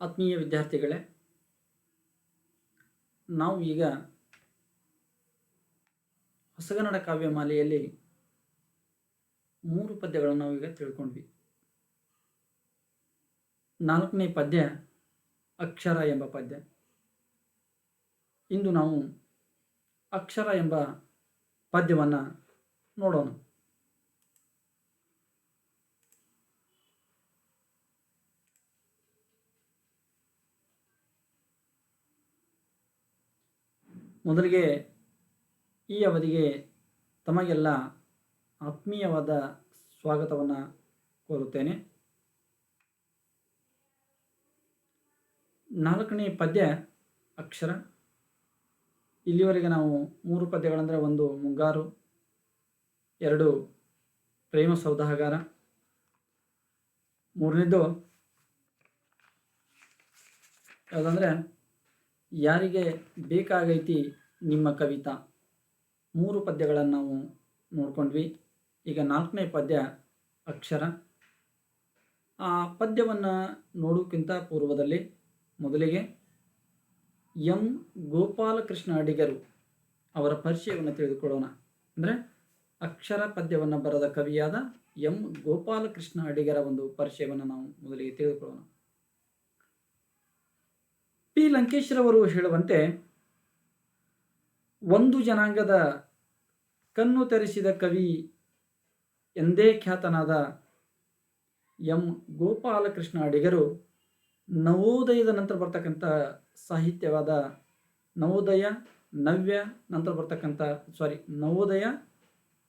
ಆತ್ಮೀಯ ವಿದ್ಯಾರ್ಥಿಗಳೇ, ನಾವು ಈಗ ಹೊಸಗನ್ನಡ ಕಾವ್ಯಮಾಲೆಯಲ್ಲಿ ಮೂರು ಪದ್ಯಗಳನ್ನು ನಾವೀಗ ತಿಳ್ಕೊಂಡ್ವಿ. ನಾಲ್ಕನೇ ಪದ್ಯ ಅಕ್ಷರ ಎಂಬ ಪದ್ಯ. ಇಂದು ನಾವು ಅಕ್ಷರ ಎಂಬ ಪದ್ಯವನ್ನು ನೋಡೋಣ. ಮೊದಲಿಗೆ ಈ ಅವಧಿಗೆ ತಮಗೆಲ್ಲ ಆತ್ಮೀಯವಾದ ಸ್ವಾಗತವನ್ನು ಕೋರುತ್ತೇನೆ. ನಾಲ್ಕನೇ ಪದ್ಯ ಅಕ್ಷರ. ಇಲ್ಲಿವರೆಗೆ ನಾವು ಮೂರು ಪದ್ಯಗಳಂದರೆ ಒಂದು ಮುಂಗಾರು, ಎರಡು ಪ್ರೇಮ ಸೌದಾಗರ ಮೂರನೇದು ಯಾವುದಂದರೆ ಯಾರಿಗೆ ಬೇಕಾಗೈತಿ ನಿಮ್ಮ ಕವಿತಾ? ಮೂರು ಪದ್ಯಗಳನ್ನು ನಾವು ನೋಡ್ಕೊಂಡ್ವಿ. ಈಗ ನಾಲ್ಕನೇ ಪದ್ಯ ಅಕ್ಷರ. ಆ ಪದ್ಯವನ್ನು ನೋಡೋಕ್ಕಿಂತ ಪೂರ್ವದಲ್ಲಿ ಮೊದಲಿಗೆ ಎಂ. ಗೋಪಾಲಕೃಷ್ಣ ಅಡಿಗರು ಅವರ ಪರಿಚಯವನ್ನು ತಿಳಿದುಕೊಳ್ಳೋಣ. ಅಂದರೆ ಅಕ್ಷರ ಪದ್ಯವನ್ನು ಬರೆದ ಕವಿಯಾದ ಎಂ. ಗೋಪಾಲಕೃಷ್ಣ ಅಡಿಗರ ಒಂದು ಪರಿಚಯವನ್ನು ನಾವು ಮೊದಲಿಗೆ ತಿಳಿದುಕೊಳ್ಳೋಣ. ಪಿ ಲಂಕೇಶ್ರವರು ಹೇಳುವಂತೆ ಒಂದು ಜನಾಂಗದ ಕಣ್ಣು ತೆರೆಸಿದ ಕವಿ ಎಂದೇ ಖ್ಯಾತನಾದ ಎಂ. ಗೋಪಾಲಕೃಷ್ಣ ಅಡಿಗರು ನವೋದಯದ ನಂತರ ಬರ್ತಕ್ಕಂಥ ಸಾಹಿತ್ಯವಾದ ನವೋದಯ, ನವ್ಯ, ನಂತರ ಬರ್ತಕ್ಕಂಥ ಸಾರಿ ನವೋದಯ,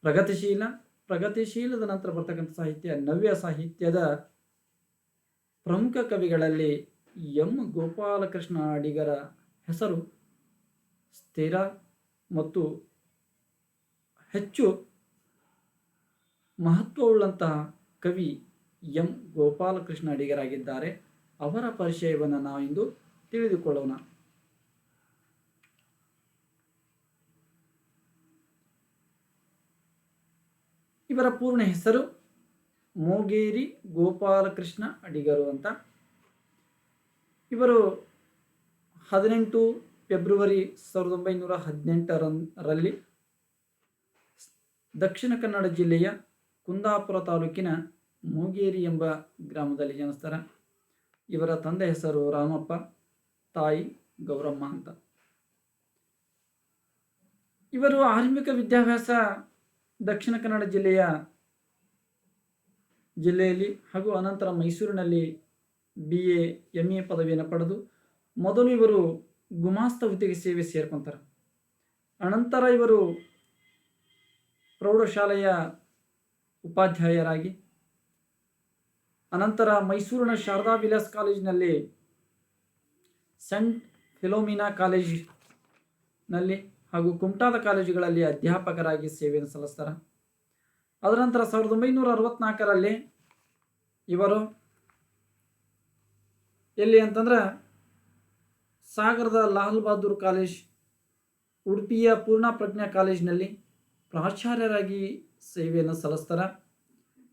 ಪ್ರಗತಿಶೀಲ, ಪ್ರಗತಿಶೀಲದ ನಂತರ ಬರ್ತಕ್ಕಂಥ ಸಾಹಿತ್ಯ, ನವ್ಯ ಸಾಹಿತ್ಯದ ಪ್ರಮುಖ ಕವಿಗಳಲ್ಲಿ ಎಂ ಗೋಪಾಲಕೃಷ್ಣ ಅಡಿಗರ ಹೆಸರು ಸ್ಥಿರ ಮತ್ತು ಹೆಚ್ಚು ಮಹತ್ವವುಳ್ಳಂತಹ ಕವಿ ಎಂ ಗೋಪಾಲಕೃಷ್ಣ ಅಡಿಗರಾಗಿದ್ದಾರೆ. ಅವರ ಪರಿಚಯವನ್ನು ನಾವಿಂದು ತಿಳಿದುಕೊಳ್ಳೋಣ. ಇವರ ಪೂರ್ಣ ಹೆಸರು ಮೋಗೇರಿ ಗೋಪಾಲಕೃಷ್ಣ ಅಡಿಗರು ಅಂತ. ಇವರು ಹದಿನೆಂಟು ಫೆಬ್ರವರಿ ಸಾವಿರದ ಒಂಬೈನೂರ ಹದಿನೆಂಟರಲ್ಲಿ ದಕ್ಷಿಣ ಕನ್ನಡ ಜಿಲ್ಲೆಯ ಕುಂದಾಪುರ ತಾಲೂಕಿನ ಮೂಗೇರಿ ಎಂಬ ಗ್ರಾಮದಲ್ಲಿ ಜನಿಸ್ತಾರೆ. ಇವರ ತಂದೆ ಹೆಸರು ರಾಮಪ್ಪ, ತಾಯಿ ಗೌರಮ್ಮ ಅಂತ. ಇವರು ಆರಂಭಿಕ ವಿದ್ಯಾಭ್ಯಾಸ ದಕ್ಷಿಣ ಕನ್ನಡ ಜಿಲ್ಲೆಯ ಜಿಲ್ಲೆಯಲ್ಲಿ ಹಾಗೂ ಅನಂತರ ಮೈಸೂರಿನಲ್ಲಿ ಬಿ ಎ ಎಂ ಎ ಪದವಿಯನ್ನು ಪಡೆದು ಮೊದಲು ಇವರು ಗುಮಾಸ್ತ ಹುದ್ದೆಗೆ ಸೇವೆ ಸೇರ್ಕೊಂತಾರೆ. ಅನಂತರ ಇವರು ಪ್ರೌಢಶಾಲೆಯ ಉಪಾಧ್ಯಾಯರಾಗಿ, ಅನಂತರ ಮೈಸೂರಿನ ಶಾರದಾ ವಿಲಾಸ್ ಕಾಲೇಜಿನಲ್ಲಿ ಸೆಂಟ್ ಫಿಲೋಮಿನಾ ಕಾಲೇಜಿನಲ್ಲಿ ಹಾಗೂ ಕುಮಟಾದ ಕಾಲೇಜುಗಳಲ್ಲಿ ಅಧ್ಯಾಪಕರಾಗಿ ಸೇವೆಯನ್ನು ಸಲ್ಲಿಸ್ತಾರೆ. ಅದರ ನಂತರ ಸಾವಿರದ ಒಂಬೈನೂರ ಅರವತ್ನಾಲ್ಕರಲ್ಲಿ ಇವರು ಎಲ್ಲಿ ಅಂತಂದ್ರೆ ಸಾಗರದ ಲಾಲ್ ಬಹದ್ದೂರ್ ಕಾಲೇಜ್, ಉಡುಪಿಯ ಪೂರ್ಣ ಪ್ರಜ್ಞಾ ಕಾಲೇಜಿನಲ್ಲಿ ಪ್ರಾಚಾರ್ಯರಾಗಿ ಸೇವೆಯನ್ನು ಸಲ್ಲಿಸ್ತಾರೆ.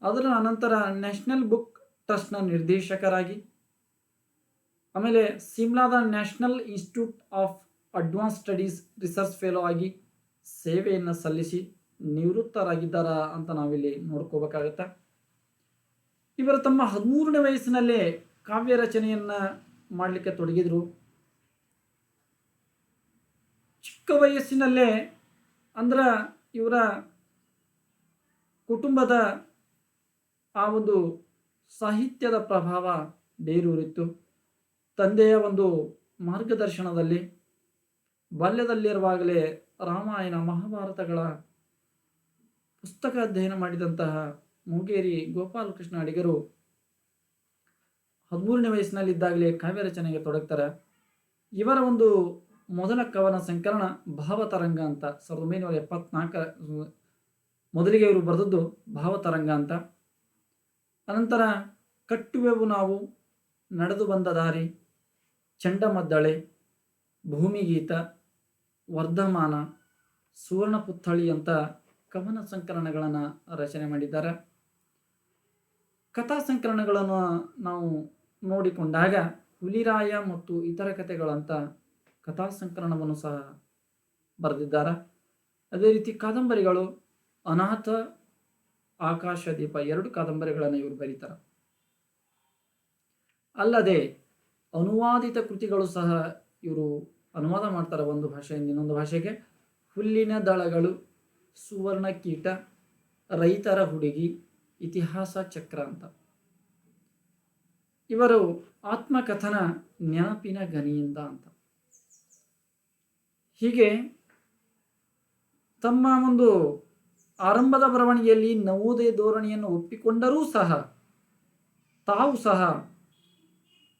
ಅದರ ಅನಂತರ ನ್ಯಾಷನಲ್ ಬುಕ್ ಟ್ರಸ್ಟ್ನ ನಿರ್ದೇಶಕರಾಗಿ, ಆಮೇಲೆ ಸಿಮ್ಲಾದ national institute of advance studies research fellow ಆಗಿ ಸೇವೆಯನ್ನು ಸಲ್ಲಿಸಿ ನಿವೃತ್ತರಾಗಿದ್ದಾರ ಅಂತ ನಾವಿಲ್ಲಿ ನೋಡ್ಕೋಬೇಕಾಗತ್ತೆ. ಇವರು ತಮ್ಮ ಹದಿಮೂರನೇ ವಯಸ್ಸಿನಲ್ಲೇ ಕಾವ್ಯ ರಚನೆಯನ್ನು ಮಾಡಲಿಕ್ಕೆ ತೊಡಗಿದರು. ಚಿಕ್ಕ ವಯಸ್ಸಿನಲ್ಲೇ ಅಂದ್ರೆ ಇವರ ಕುಟುಂಬದ ಆ ಒಂದು ಸಾಹಿತ್ಯದ ಪ್ರಭಾವ ಬೇರೂರಿತ್ತು. ತಂದೆಯ ಒಂದು ಮಾರ್ಗದರ್ಶನದಲ್ಲಿ, ಬಾಲ್ಯದಲ್ಲಿರುವಾಗಲೇ ರಾಮಾಯಣ, ಮಹಾಭಾರತಗಳ ಪುಸ್ತಕ ಅಧ್ಯಯನ ಮಾಡಿದಂತಹ ಮೂಗೇರಿ ಗೋಪಾಲಕೃಷ್ಣ ಅಡಿಗರು ಹದಿಮೂರನೇ ವಯಸ್ಸಿನಲ್ಲಿದ್ದಾಗಲೇ ಕಾವ್ಯ ರಚನೆಗೆ ತೊಡಗ್ತಾರೆ. ಇವರ ಒಂದು ಮೊದಲ ಕವನ ಸಂಕಲನ ಭಾವತರಂಗ ಅಂತ, ಸಾವಿರದ ಒಂಬೈನೂರ ಎಪ್ಪತ್ನಾಲ್ಕರ ಮೊದಲಿಗೆ ಇವರು ಬರೆದದ್ದು ಭಾವತರಂಗ ಅಂತ. ಅನಂತರ, ಕಟ್ಟುವೆವು ನಾವು ನಡೆದು ಬಂದ ದಾರಿ, ಚಂಡಮದ್ದಳೆ, ಭೂಮಿಗೀತ, ವರ್ಧಮಾನ ಸುವರ್ಣ ಪುತ್ಥಳಿ ಅಂತ ಕವನ ಸಂಕಲನಗಳನ್ನು ರಚನೆ ಮಾಡಿದ್ದಾರೆ. ಕಥಾ ಸಂಕಲನಗಳನ್ನು ನಾವು ನೋಡಿಕೊಂಡಾಗ ಹುಲಿರಾಯ ಮತ್ತು ಇತರ ಕಥೆಗಳಂತ ಕಥಾ ಸಂಕಲನವನ್ನು ಸಹ ಬರೆದಿದ್ದಾರೆ. ಅದೇ ರೀತಿ ಕಾದಂಬರಿಗಳು ಅನಾಥ ಆಕಾಶ ದೀಪ ಎರಡು ಕಾದಂಬರಿಗಳನ್ನು ಇವರು ಬರೀತಾರೆ. ಅಲ್ಲದೆ ಅನುವಾದಿತ ಕೃತಿಗಳು ಸಹ ಇವರು ಅನುವಾದ ಮಾಡ್ತಾರೆ ಒಂದು ಭಾಷೆಯಿಂದ ಇನ್ನೊಂದು ಭಾಷೆಗೆ. ಹುಲ್ಲಿನ ದಳಗಳು ಸುವರ್ಣ ಕೀಟ ರೈತರ ಹುಡುಗಿ, ಇತಿಹಾಸ ಚಕ್ರ ಅಂತ. ಇವರು ಆತ್ಮಕಥನ ನೆನಪಿನ ಗನಿಯಿಂದ ಅಂತ. ಹೀಗೆ ತಮ್ಮ ಒಂದು ಆರಂಭದ ಬರವಣಿಗೆಯಲ್ಲಿ ನವೋದಯ ಧೋರಣೆಯನ್ನು ಒಪ್ಪಿಕೊಂಡರೂ ಸಹ, ತಾವು ಸಹ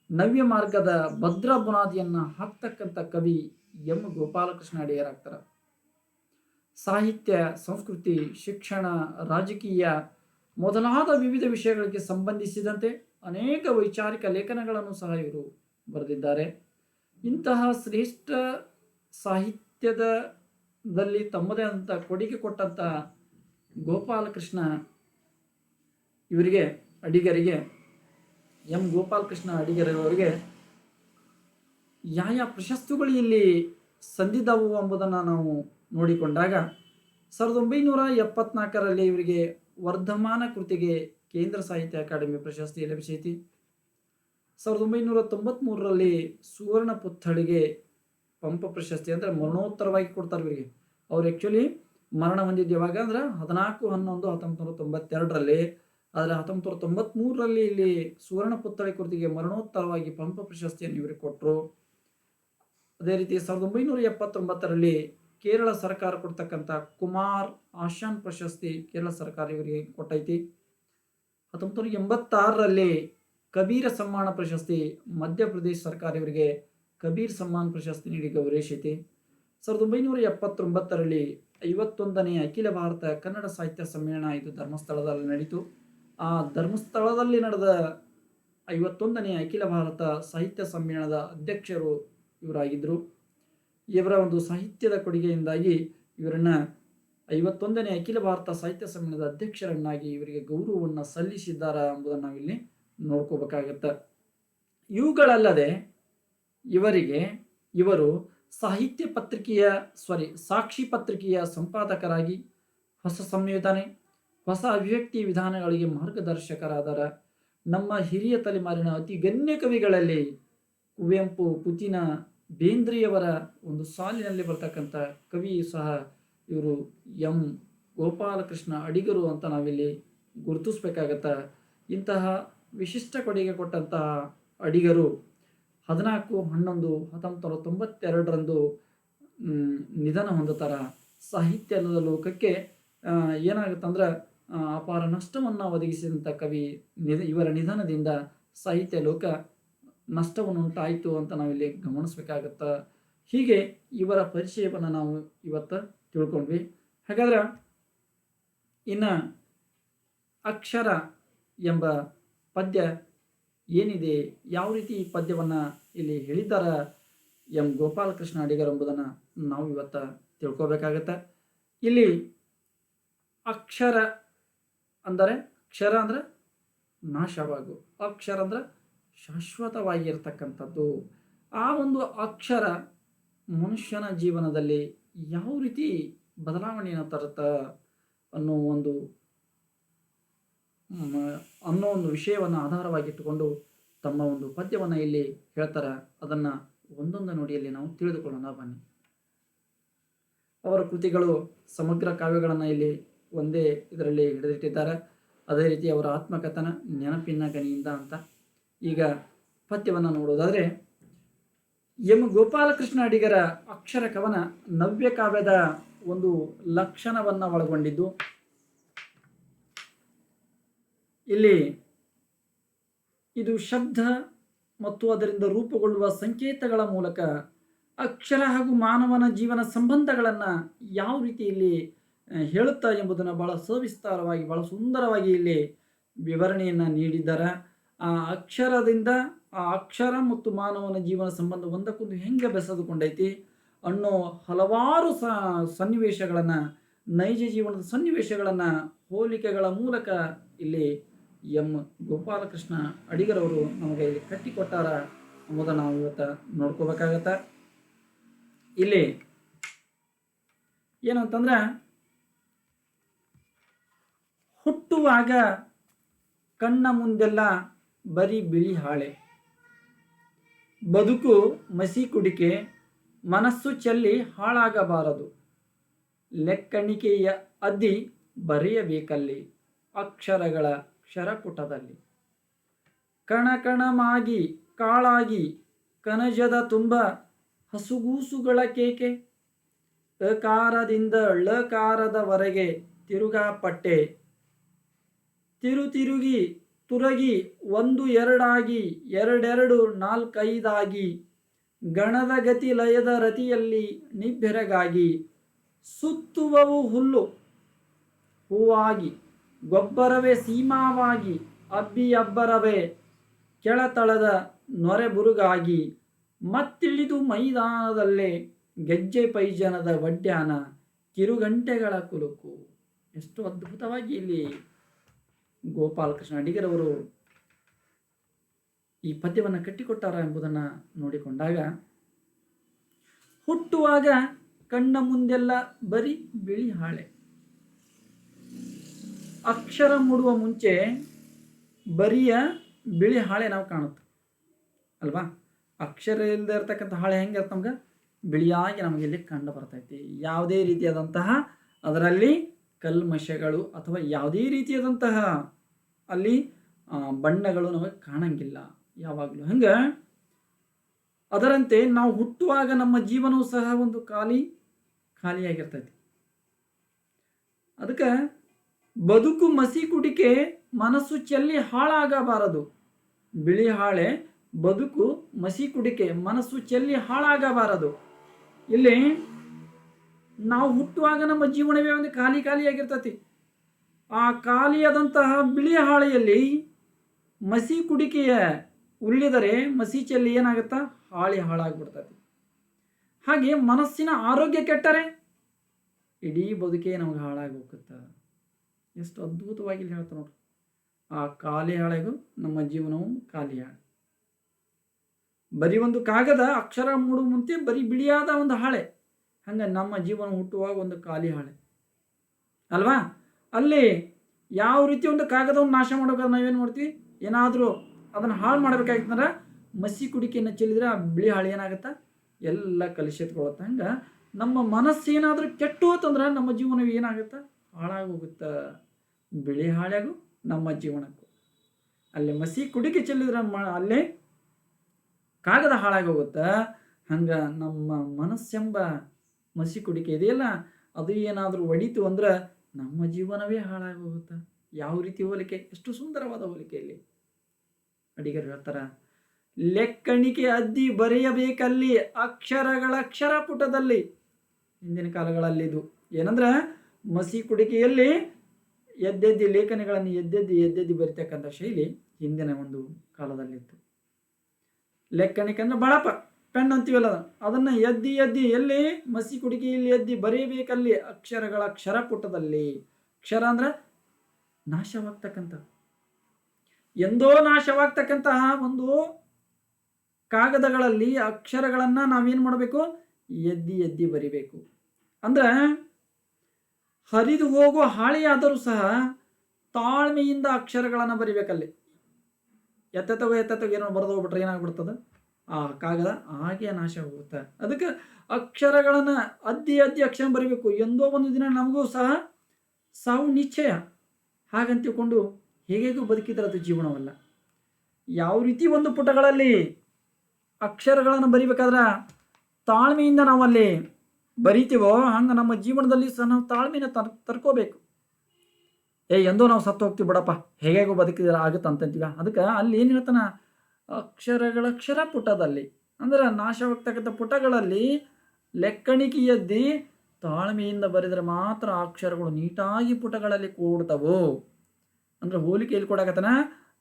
ನವ್ಯ ಮಾರ್ಗದ ಭದ್ರ ಬುನಾದಿಯನ್ನ ಹಾಕ್ತಕ್ಕಂಥ ಕವಿ ಎಂ. ಗೋಪಾಲಕೃಷ್ಣ ಅಡಿಯರಾಗ್ತಾರೆ ಸಾಹಿತ್ಯ, ಸಂಸ್ಕೃತಿ, ಶಿಕ್ಷಣ, ರಾಜಕೀಯ ಮೊದಲಾದ ವಿವಿಧ ವಿಷಯಗಳಿಗೆ ಸಂಬಂಧಿಸಿದಂತೆ ಅನೇಕ ವೈಚಾರಿಕ ಲೇಖನಗಳನ್ನು ಸಹ ಇವರು ಬರೆದಿದ್ದಾರೆ. ಇಂತಹ ಶ್ರೇಷ್ಠ ಸಾಹಿತ್ಯದ ದಲ್ಲಿ ತಮ್ಮದೇ ಅಂತ ಕೊಡುಗೆ ಕೊಟ್ಟಂತಹ ಗೋಪಾಲಕೃಷ್ಣ ಇವರಿಗೆ, ಅಡಿಗರಿಗೆ, ಎಂ. ಗೋಪಾಲಕೃಷ್ಣ ಅಡಿಗರವರಿಗೆ ಯಾವ ಪ್ರಶಸ್ತಿಗಳು ಇಲ್ಲಿ ಸಂದಿದ್ದವು ಎಂಬುದನ್ನು ನಾವು ನೋಡಿಕೊಂಡಾಗ, ಸಾವಿರದ ಒಂಬೈನೂರ ಎಪ್ಪತ್ನಾಲ್ಕರಲ್ಲಿ ಇವರಿಗೆ ವರ್ಧಮಾನ ಕೃತಿಗೆ ಕೇಂದ್ರ ಸಾಹಿತ್ಯ ಅಕಾಡೆಮಿ ಪ್ರಶಸ್ತಿ ಲಭಿಸೈತಿ. ಸಾವಿರದ ಒಂಬೈನೂರ ತೊಂಬತ್ಮೂರರಲ್ಲಿ ಸುವರ್ಣ ಪುತ್ಥಳಿಗೆ ಪಂಪ ಪ್ರಶಸ್ತಿ ಅಂದರೆ ಮರಣೋತ್ತರವಾಗಿ ಕೊಡ್ತಾರೆ ಇವರಿಗೆ. ಅವ್ರು ಆ್ಯಕ್ಚುಲಿ ಮರಣ ಹೊಂದಿದ್ದು ಯಾವಾಗ ಅಂದ್ರೆ ಹದಿನಾಲ್ಕು ಹನ್ನೊಂದು ಹತ್ತೊಂಬತ್ತು ನೂರ ತೊಂಬತ್ತೆರಡರಲ್ಲಿ. ಆದರೆ ಹತ್ತೊಂಬತ್ತು ನೂರ ತೊಂಬತ್ಮೂರರಲ್ಲಿ ಇಲ್ಲಿ ಸುವರ್ಣ ಪುತ್ಥಳಿ ಕೃತಿಗೆ ಮರಣೋತ್ತರವಾಗಿ ಪಂಪ ಪ್ರಶಸ್ತಿಯನ್ನು ಇವರಿಗೆ ಕೊಟ್ಟರು ಅದೇ ರೀತಿ ಸಾವಿರದ ಒಂಬೈನೂರ ಎಪ್ಪತ್ತೊಂಬತ್ತರಲ್ಲಿ ಕೇರಳ ಸರ್ಕಾರ ಕೊಡ್ತಕ್ಕಂಥ ಕುಮಾರ್ ಆಶಾನ್ ಪ್ರಶಸ್ತಿ ಕೇರಳ ಸರ್ಕಾರ ಇವರಿಗೆ ಕೊಟ್ಟೈತಿ. ಹತ್ತೊಂಬತ್ತು ನೂರ ಎಂಬತ್ತಾರರಲ್ಲಿ ಕಬೀರ ಸಮ್ಮಾನ ಪ್ರಶಸ್ತಿ ಮಧ್ಯಪ್ರದೇಶ ಸರ್ಕಾರ ಇವರಿಗೆ ಕಬೀರ್ ಸಮ್ಮಾನ್ ಪ್ರಶಸ್ತಿ ನೀಡಿ ಗೌರವಿಸಿದೆ. ಸಾವಿರದ ಒಂಬೈನೂರ ಎಪ್ಪತ್ತೊಂಬತ್ತರಲ್ಲಿ ಐವತ್ತೊಂದನೇ ಅಖಿಲ ಭಾರತ ಕನ್ನಡ ಸಾಹಿತ್ಯ ಸಮ್ಮೇಳನ ಇದು ಧರ್ಮಸ್ಥಳದಲ್ಲಿ ನಡೀತು. ಆ ಧರ್ಮಸ್ಥಳದಲ್ಲಿ ನಡೆದ ಐವತ್ತೊಂದನೇ ಅಖಿಲ ಭಾರತ ಸಾಹಿತ್ಯ ಸಮ್ಮೇಳನದ ಅಧ್ಯಕ್ಷರು ಇವರಾಗಿದ್ದರು. ಇವರ ಒಂದು ಸಾಹಿತ್ಯದ ಕೊಡುಗೆಯಿಂದಾಗಿ ಇವರನ್ನ ಐವತ್ತೊಂದನೇ ಅಖಿಲ ಭಾರತ ಸಾಹಿತ್ಯ ಸಮ್ಮೇಳನದ ಅಧ್ಯಕ್ಷರನ್ನಾಗಿ ಇವರಿಗೆ ಗೌರವವನ್ನು ಸಲ್ಲಿಸಿದ್ದಾರೆ ಎಂಬುದನ್ನು ನಾವಿಲ್ಲಿ ನೋಡ್ಕೋಬೇಕಾಗತ್ತೆ. ಇವುಗಳಲ್ಲದೆ ಇವರಿಗೆ ಇವರು ಸಾಹಿತ್ಯ ಪತ್ರಿಕೆಯ ಸಾರಿ ಸಾಕ್ಷಿ ಪತ್ರಿಕೆಯ ಸಂಪಾದಕರಾಗಿ ಹೊಸ ಸಂಯೋಜನೆ ಹೊಸ ಅಭಿವ್ಯಕ್ತಿ ವಿಧಾನಗಳಿಗೆ ಮಾರ್ಗದರ್ಶಕರಾದರ ನಮ್ಮ ಹಿರಿಯ ತಲೆಮಾರಿನ ಅತಿ ಗಣ್ಯ ಕವಿಗಳಲ್ಲಿ ಕುವೆಂಪು, ಪುತಿನ, ಬೇಂದ್ರಿಯವರ ಒಂದು ಸಾಲಿನಲ್ಲಿ ಬರ್ತಕ್ಕಂಥ ಕವಿ ಸಹ ಇವರು ಎಂ ಗೋಪಾಲಕೃಷ್ಣ ಅಡಿಗರು ಅಂತ ನಾವಿಲ್ಲಿ ಗುರುತಿಸ್ಬೇಕಾಗತ್ತ. ಇಂತಹ ವಿಶಿಷ್ಟ ಕೊಡುಗೆ ಕೊಟ್ಟಂತಹ ಅಡಿಗರು ಹದಿನಾಲ್ಕು, ಹನ್ನೊಂದು ಹತ್ತೊಂಬತ್ತು ನೂರ ತೊಂಬತ್ತೆರಡರಂದು ನಿಧನ ಹೊಂದುತ್ತಾರ. ಸಾಹಿತ್ಯದ ಲೋಕಕ್ಕೆ ಏನಾಗುತ್ತೆ ಏನಾಗುತ್ತಂದ್ರೆ ಅಪಾರ ನಷ್ಟವನ್ನು ಒದಗಿಸಿದಂಥ ಕವಿ ನಿಧ, ಇವರ ನಿಧನದಿಂದ ಸಾಹಿತ್ಯ ಲೋಕ ನಷ್ಟವನ್ನು ಉಂಟಾಯಿತು ಅಂತ ನಾವಿಲ್ಲಿ ಗಮನಿಸ್ಬೇಕಾಗತ್ತ. ಹೀಗೆ ಇವರ ಪರಿಚಯವನ್ನು ನಾವು ಇವತ್ತು ತಿಳ್ಕೊಂಡ್ವಿ. ಹಾಗಾದ್ರೆ ಇನ್ನು ಅಕ್ಷರ ಎಂಬ ಪದ್ಯ ಏನಿದೆ, ಯಾವ ರೀತಿ ಈ ಪದ್ಯವನ್ನು ಇಲ್ಲಿ ಹೇಳಿದ್ದಾರ ಎಂ ಗೋಪಾಲಕೃಷ್ಣ ಅಡಿಗರ್ ಎಂಬುದನ್ನು ನಾವು ಇವತ್ತು ತಿಳ್ಕೊಬೇಕಾಗತ್ತೆ. ಇಲ್ಲಿ ಅಕ್ಷರ ಅಂದರೆ ಅಕ್ಷರ ಅಂದರೆ ನಾಶವಾಗು, ಅಕ್ಷರ ಅಂದ್ರೆ ಶಾಶ್ವತವಾಗಿರ್ತಕ್ಕಂಥದ್ದು. ಆ ಒಂದು ಅಕ್ಷರ ಮನುಷ್ಯನ ಜೀವನದಲ್ಲಿ ಯಾವ ರೀತಿ ಬದಲಾವಣೆಯನ್ನು ತರುತ್ತಾ ಅನ್ನೋ ಒಂದು ಅನ್ನೋ ಒಂದು ವಿಷಯವನ್ನು ಆಧಾರವಾಗಿಟ್ಟುಕೊಂಡು ತಮ್ಮ ಒಂದು ಪದ್ಯವನ್ನು ಇಲ್ಲಿ ಹೇಳ್ತಾರೆ. ಅದನ್ನು ಒಂದೊಂದು ನುಡಿಯಲ್ಲಿ ನಾವು ತಿಳಿದುಕೊಳ್ಳೋಣ, ಬನ್ನಿ. ಅವರ ಕೃತಿಗಳು ಸಮಗ್ರ ಕಾವ್ಯಗಳನ್ನು ಇಲ್ಲಿ ಒಂದೇ ಇದರಲ್ಲಿ ಹಿಡಿದಿಟ್ಟಿದ್ದಾರೆ. ಅದೇ ರೀತಿ ಅವರ ಆತ್ಮಕಥನ ನೆನಪಿನ ಗನಿಯಿಂದ ಅಂತ. ಈಗ ಪದ್ಯವನ್ನು ನೋಡೋದಾದರೆ ಎಂ ಗೋಪಾಲಕೃಷ್ಣ ಅಡಿಗರ ಅಕ್ಷರ ಕವನ ನವ್ಯ ಕಾವ್ಯದ ಒಂದು ಲಕ್ಷಣವನ್ನು ಒಳಗೊಂಡಿದ್ದು. ಇಲ್ಲಿ ಇದು ಶಬ್ದ ಮತ್ತು ಅದರಿಂದ ರೂಪುಗೊಳ್ಳುವ ಸಂಕೇತಗಳ ಮೂಲಕ ಅಕ್ಷರ ಹಾಗೂ ಮಾನವನ ಜೀವನ ಸಂಬಂಧಗಳನ್ನು ಯಾವ ರೀತಿಯಲ್ಲಿ ಇಲ್ಲಿ ಹೇಳುತ್ತಾ ಎಂಬುದನ್ನು ಬಹಳ ಸವಿಸ್ತಾರವಾಗಿ, ಬಹಳ ಸುಂದರವಾಗಿ ಇಲ್ಲಿ ವಿವರಣೆಯನ್ನು ನೀಡಿದ್ದಾರೆ. ಆ ಅಕ್ಷರದಿಂದ ಆ ಅಕ್ಷರ ಮತ್ತು ಮಾನವನ ಜೀವನ ಸಂಬಂಧ ಒಂದಕ್ಕೊಂದು ಹೆಂಗೆ ಬೆಸೆದುಕೊಂಡೈತಿ ಅನ್ನೋ ಹಲವಾರು ಸನ್ನಿವೇಶಗಳನ್ನು, ನೈಜ ಜೀವನದ ಸನ್ನಿವೇಶಗಳನ್ನು ಹೋಲಿಕೆಗಳ ಮೂಲಕ ಇಲ್ಲಿ ಎಂ. ಗೋಪಾಲಕೃಷ್ಣ ಅಡಿಗರವರು ನಮಗೆ ಇಲ್ಲಿ ಕಟ್ಟಿಕೊಟ್ಟಾರ ಅನ್ನೋದನ್ನು ನಾವು ಇವತ್ತು ನೋಡ್ಕೋಬೇಕಾಗತ್ತೆ. ಇಲ್ಲಿ ಏನಂತಂದ್ರೆ, ಹುಟ್ಟುವಾಗ ಕಣ್ಣ ಮುಂದೆಲ್ಲ ಬರೀ ಬಿಳಿ ಹಾಳೆ. ಬದುಕು ಮಸಿ ಕುಡಿಕೆ ಮನಸ್ಸು ಚೆಲ್ಲಿ ಹಾಳಾಗಬಾರದು. ಲೆಕ್ಕಣಿಕೆಯ ಅದ್ದಿ ಬರೆಯಬೇಕಲ್ಲಿ, ಅಕ್ಷರಗಳ ಕ್ಷರಪುಟದಲ್ಲಿ. ಕಣಕಣಮಾಗಿ, ಕಾಳಾಗಿ ಕನಜದ ತುಂಬ ಹಸುಗೂಸುಗಳ ಕೇಕೆ. ಅಕಾರದಿಂದ ಳಕಾರದವರೆಗೆ ತಿರುಗಾಪಟ್ಟೆ. ತಿರು ತಿರುಗಿ ಒಂದು ಎರಡಾಗಿ, ಎರಡೆರಡು ನಾಲ್ಕೈದಾಗಿ, ಗಣದ ಗತಿ ಲಯದ ರತಿಯಲ್ಲಿ ನಿಬ್ಬೆರಗಾಗಿ, ಸುತ್ತುವವು ಹುಲ್ಲು, ಹೂವಾಗಿ, ಗೊಬ್ಬರವೇ ಸೀಮಾವಾಗಿ ಅಬ್ಬಿ ಅಬ್ಬರವೇ ಕೆಳತಳದ ನೊರೆಬುರುಗಾಗಿ, ಮತ್ತಿಳಿದು ಮೈದಾನದಲ್ಲೇ ಗೆಜ್ಜೆ ಪೈಜನದ ವಡ್ಯಾನ ಕಿರುಗಂಟೆಗಳ ಕುಲುಕು. ಎಷ್ಟು ಅದ್ಭುತವಾಗಿ ಇಲ್ಲಿ ಗೋಪಾಲಕೃಷ್ಣ ಅಡಿಗರವರು ಈ ಪದ್ಯವನ್ನು ಕಟ್ಟಿಕೊಟ್ಟಾರ ಎಂಬುದನ್ನು ನೋಡಿಕೊಂಡಾಗ, ಹುಟ್ಟುವಾಗ ಕಣ್ಣ ಮುಂದೆಲ್ಲ ಬರೀ ಬಿಳಿ ಹಾಳೆ. ಅಕ್ಷರ ಮೂಡುವ ಮುಂಚೆ ಬರಿಯ ಬಿಳಿ ಹಾಳೆ ನಾವು ಕಾಣುತ್ತೆ. ಅಲ್ವಾ? ಅಕ್ಷರ ಇಲ್ಲದೆ ಇರ್ತಕ್ಕಂಥ ಹಾಳೆ ಹೆಂಗಿರುತ್ತೆ ನಮ್ಗೆ? ಬಿಳಿಯಾಗಿ ನಮಗೆ ಇಲ್ಲಿ ಕಂಡು ಬರ್ತೈತಿ. ಯಾವುದೇ ರೀತಿಯಾದಂತಹ ಅದರಲ್ಲಿ ಕಲ್ಮಶಗಳು ಅಥವಾ ಯಾವುದೇ ರೀತಿಯಾದಂತಹ ಅಲ್ಲಿ ಬಣ್ಣಗಳು ನಮಗೆ ಕಾಣಂಗಿಲ್ಲ ಯಾವಾಗಲೂ. ಹಂಗೆ ಅದರಂತೆ ನಾವು ಹುಟ್ಟುವಾಗ ನಮ್ಮ ಜೀವನವು ಸಹ ಒಂದು ಖಾಲಿ, ಖಾಲಿಯಾಗಿರ್ತೈತಿ. ಅದಕ್ಕೆ ಬದುಕು ಮಸಿ ಕುಡಿಕೆ ಮನಸ್ಸು ಚೆಲ್ಲಿ ಹಾಳಾಗಬಾರದು. ಬಿಳಿ ಹಾಳೆ, ಬದುಕು ಮಸಿ ಕುಡಿಕೆ ಮನಸ್ಸು ಚೆಲ್ಲಿ ಹಾಳಾಗಬಾರದು. ಇಲ್ಲಿ ನಾವು ಹುಟ್ಟುವಾಗ ನಮ್ಮ ಜೀವನವೇ ಒಂದು ಖಾಲಿ ಖಾಲಿಯಾಗಿರ್ತತಿ ಆ ಖಾಲಿಯಾದಂತಹ ಬಿಳಿ ಹಾಳೆಯಲ್ಲಿ ಮಸಿ ಕುಡಿಕೆಯ ಉಳ್ಳಿದರೆ ಮಸಿ ಚೆಲ್ಲಿ ಏನಾಗುತ್ತಾ? ಹಾಳಿ ಹಾಳಾಗ್ಬಿಡ್ತತಿ. ಹಾಗೆ ಮನಸ್ಸಿನ ಆರೋಗ್ಯ ಕೆಟ್ಟರೆ ಇಡೀ ಬದುಕೇ ನಮಗೆ ಹಾಳಾಗಿ ಹೋಗುತ್ತ ಎಷ್ಟು ಅದ್ಭುತವಾಗಿ ಹೇಳ್ತಾರೆ ನೋಡ್ರಿ. ಆ ಖಾಲಿ ಹಾಳೆಗೂ ನಮ್ಮ ಜೀವನವು ಖಾಲಿ ಹಾಳೆ. ಬರೀ ಒಂದು ಕಾಗದ ಅಕ್ಷರ ಮುಂಚೆ ಬರೀ ಬಿಳಿಯಾದ ಒಂದು ಹಾಳೆ. ಹಂಗೆ ನಮ್ಮ ಜೀವನ ಹುಟ್ಟುವಾಗ ಒಂದು ಖಾಲಿ ಹಾಳೆ. ಅಲ್ವಾ? ಅಲ್ಲಿ ಯಾವ ರೀತಿ ಒಂದು ಕಾಗದವನ್ನು ನಾಶ ಮಾಡಬೇಕಾದ್ರೆ ನಾವೇನು ಮಾಡ್ತೀವಿ? ಏನಾದರೂ ಅದನ್ನು ಹಾಳು ಮಾಡಬೇಕಾಗಿತ್ತಂದ್ರೆ ಮಸಿ ಕುಡಿಕೆಯನ್ನು ಚೆಲ್ಲಿದ್ರೆ ಆ ಬಿಳಿ ಹಾಳೆ ಏನಾಗುತ್ತಾ? ಎಲ್ಲ ಕಲುಷಿತಗೊಳುತ್ತೆ ಹಂಗೆ ನಮ್ಮ ಮನಸ್ಸು ಏನಾದರೂ ಕೆಟ್ಟು ಹೋತಂದ್ರೆ ನಮ್ಮ ಜೀವನ ಏನಾಗುತ್ತೆ? ಹಾಳಾಗೋಗುತ್ತೆ? ಬಿಳಿ ಹಾಳೆಗೂ ನಮ್ಮ ಜೀವನಕ್ಕೂ. ಅಲ್ಲಿ ಮಸಿ ಕುಡಿಕೆ ಚೆಲ್ಲಿದ್ರೆ ಅಲ್ಲೇ ಕಾಗದ ಹಾಳಾಗಿ ಹಂಗೆ ನಮ್ಮ ಮನಸ್ಸೆಂಬ ಮಸಿ ಕುಡಿಕೆ ಇದೆಯಲ್ಲ ಅದು ಏನಾದರೂ ಒಡಿತು ಅಂದ್ರೆ ನಮ್ಮ ಜೀವನವೇ ಹಾಳಾಗಿ ಹೋಗುತ್ತಾ? ಯಾವ ರೀತಿ ಹೋಲಿಕೆ? ಎಷ್ಟು ಸುಂದರವಾದ ಹೋಲಿಕೆಯಲ್ಲಿ ಅಡಿಗರು ಹೇಳ್ತಾರ, ಲೆಕ್ಕಣಿಕೆ ಅದ್ದಿ ಬರೆಯಬೇಕಲ್ಲಿ, ಅಕ್ಷರಗಳ ಅಕ್ಷರ ಪುಟದಲ್ಲಿ ಹಿಂದಿನ ಕಾಲಗಳಲ್ಲಿ ಇದು. ಏನಂದ್ರೆ, ಮಸಿ ಕುಡಿಕೆಯಲ್ಲಿ ಎದ್ದೆದ್ದಿ ಲೇಖನಗಳನ್ನು ಎದ್ದೆದ್ದಿ ಎದ್ದೆದ್ದಿ ಬರಿತಕ್ಕಂಥ ಶೈಲಿ ಹಿಂದಿನ ಒಂದು ಕಾಲದಲ್ಲಿತ್ತು. ಲೆಕ್ಕಣಿಕೆ ಅಂದ್ರೆ ಬಳಪ. ಪೆನ್ ಅಂತೀವಲ್ಲ, ಅದನ್ನ ಎದ್ದಿ ಎದ್ದಿ ಎಲ್ಲಿ? ಮಸಿ ಕುಡಿಕೆಯಲ್ಲಿ ಎದ್ದಿ ಬರೀಬೇಕಲ್ಲಿ, ಅಕ್ಷರಗಳ ಅಕ್ಷರ ಪುಟದಲ್ಲಿ ಅಕ್ಷರ ಅಂದ್ರೆ ನಾಶವಾಗ್ತಕ್ಕಂಥ. ಎಂದೋ ನಾಶವಾಗ್ತಕ್ಕಂತಹ ಒಂದು ಕಾಗದಗಳಲ್ಲಿ ಅಕ್ಷರಗಳನ್ನು ನಾವೇನು ಮಾಡಬೇಕು? ಎದ್ದಿ ಎದ್ದಿ ಬರಿಬೇಕು. ಅಂದ್ರೆ ಹರಿದು ಹೋಗೋ ಹಾಳೆಯಾದರೂ ಸಹ ತಾಳ್ಮೆಯಿಂದ ಅಕ್ಷರಗಳನ್ನು ಬರಿಬೇಕಲ್ಲಿ. ಎತ್ತೆತ್ತಗೋ ಎತ್ತೆತ್ತಗೋ ಏನೋ ಬರೆದು ಹೋಗ್ಬಿಟ್ರೆ ಏನಾಗ್ಬಿಡ್ತದೆ? ಆ ಕಾಗದ ಹಾಗೆ ನಾಶ ಹೋಗುತ್ತೆ. ಅದಕ್ಕೆ ಅಕ್ಷರಗಳನ್ನು ಅದ್ದಿ ಅದ್ದಿ ಅಕ್ಷರ ಬರಿಬೇಕು. ಎಂದೋ ಒಂದು ದಿನ ನಮಗೂ ಸಹ ಸಾವು ನಿಶ್ಚಯ. ಹಾಗಂತ ತಿಳ್ಕೊಂಡು ಹೇಗೇಗೂ ಬದುಕಿದ್ರೆ ಅದು ಜೀವನವಲ್ಲ. ಯಾವ ರೀತಿ ಒಂದು ಪುಟಗಳಲ್ಲಿ ಅಕ್ಷರಗಳನ್ನು ಬರಿಬೇಕಾದ್ರೆ ತಾಳ್ಮೆಯಿಂದ ನಾವಲ್ಲಿ ಬರಿತೀವೋ ಹಂಗೆ ನಮ್ಮ ಜೀವನದಲ್ಲಿ ಸಹ ನಾವು ತಾಳ್ಮೆಯನ್ನು ತರ್, ತರ್ಕೋಬೇಕು. ಏ, ಎಂದೋ ನಾವು ಸತ್ತು ಹೋಗ್ತೀವಿ ಬಿಡಪ್ಪ. ಹೇಗೇಗೋ ಬದುಕಿದ್ರೆ ಆಗುತ್ತೆ ಅಂತಂತೀವ ಅದಕ್ಕೆ ಅಲ್ಲಿ ಏನು ಹೇಳ್ತಾನ? ಅಕ್ಷರಗಳ ಅಕ್ಷರ ಪುಟದಲ್ಲಿ ಅಂದ್ರೆ ನಾಶವಾಗ್ತಕ್ಕಂಥ ಪುಟಗಳಲ್ಲಿ ಲೆಕ್ಕಣಿಕೆಯದ್ದಿ ತಾಳ್ಮೆಯಿಂದ ಬರೆದರೆ ಮಾತ್ರ ಅಕ್ಷರಗಳು ನೀಟಾಗಿ ಪುಟಗಳಲ್ಲಿ ಕೂಡ್ತವು. ಅಂದ್ರೆ ಹೋಲಿಕೆಯಲ್ಲಿ ಕೊಡಕತ್ತನ?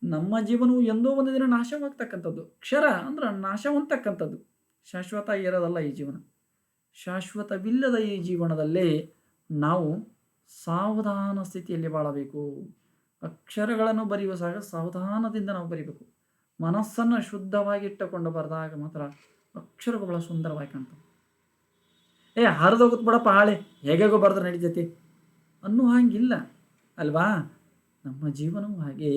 ನಮ್ಮ ಜೀವನವು ಎಂದೋ ಒಂದು ದಿನ ನಾಶವಾಗ್ತಕ್ಕಂಥದ್ದು. ಅಕ್ಷರ ಅಂದ್ರೆ ನಾಶವಂತಕ್ಕಂಥದ್ದು. ಶಾಶ್ವತ ಇರೋದಲ್ಲ ಈ ಜೀವನ. ಶಾಶ್ವತವಿಲ್ಲದ ಈ ಜೀವನದಲ್ಲಿ ನಾವು ಸಾವಧಾನ ಸ್ಥಿತಿಯಲ್ಲಿ ಬಾಳಬೇಕು. ಅಕ್ಷರಗಳನ್ನು ಬರೆಯುವ ಸಾಗ ಸಾವಧಾನದಿಂದ ನಾವು ಬರಿಬೇಕು. ಮನಸ್ಸನ್ನು ಶುದ್ಧವಾಗಿಟ್ಟುಕೊಂಡು ಬರೆದಾಗ ಮಾತ್ರ ಅಕ್ಷರಗಳು ಬಹಳ ಸುಂದರವಾಗಿ ಕಾಣ್ತವೆ. ಏ ಹರಿದೋಗುತ್ತೆ ಬಿಡಪ್ಪ ಹಾಳೆ. ಹೇಗೇಗೋ ಬರೆದ್ರೆ ನಡೀತೈತಿ. ಅನ್ನೋ ಹಾಗಿಲ್ಲ, ಅಲ್ವಾ? ನಮ್ಮ ಜೀವನವೂ ಹಾಗೆ.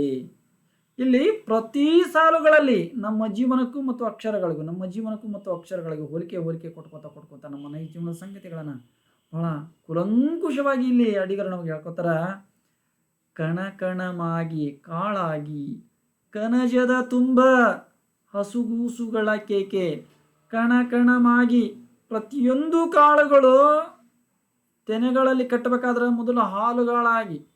ಇಲ್ಲಿ ಪ್ರತಿ ಸಾಲುಗಳಲ್ಲಿ ನಮ್ಮ ಜೀವನಕ್ಕೂ ಮತ್ತು ಅಕ್ಷರಗಳಿಗೂ, ನಮ್ಮ ಜೀವನಕ್ಕೂ ಮತ್ತು ಅಕ್ಷರಗಳಿಗೂ ಹೋಲಿಕೆ ಹೋಲಿಕೆ ಕೊಟ್ಕೋತಾ ಕೊಟ್ಕೋತಾ ನಮ್ಮ ನೈಜ ಜೀವನದ ಸಂಗತಿಗಳನ್ನು ಬಹಳ ಕುಲಂಕುಷವಾಗಿ ಇಲ್ಲಿ ಅಡಿಗರು ನಮಗೆ ಹೇಳ್ಕೊತಾರ. ಕಣ ಕಣಮಾಗಿ, ಕಾಳಾಗಿ ಕನಜದ ತುಂಬ ಹಸುಗೂಸುಗಳ ಕೇಕೆ ಕಣ ಕಣಮಾಗಿ ಪ್ರತಿಯೊಂದು ಕಾಳುಗಳು ತೆನೆಗಳಲ್ಲಿ ಕಟ್ಟಬೇಕಾದ್ರೆ ಮೊದಲು ಹಾಲುಗಳಾಗಿ,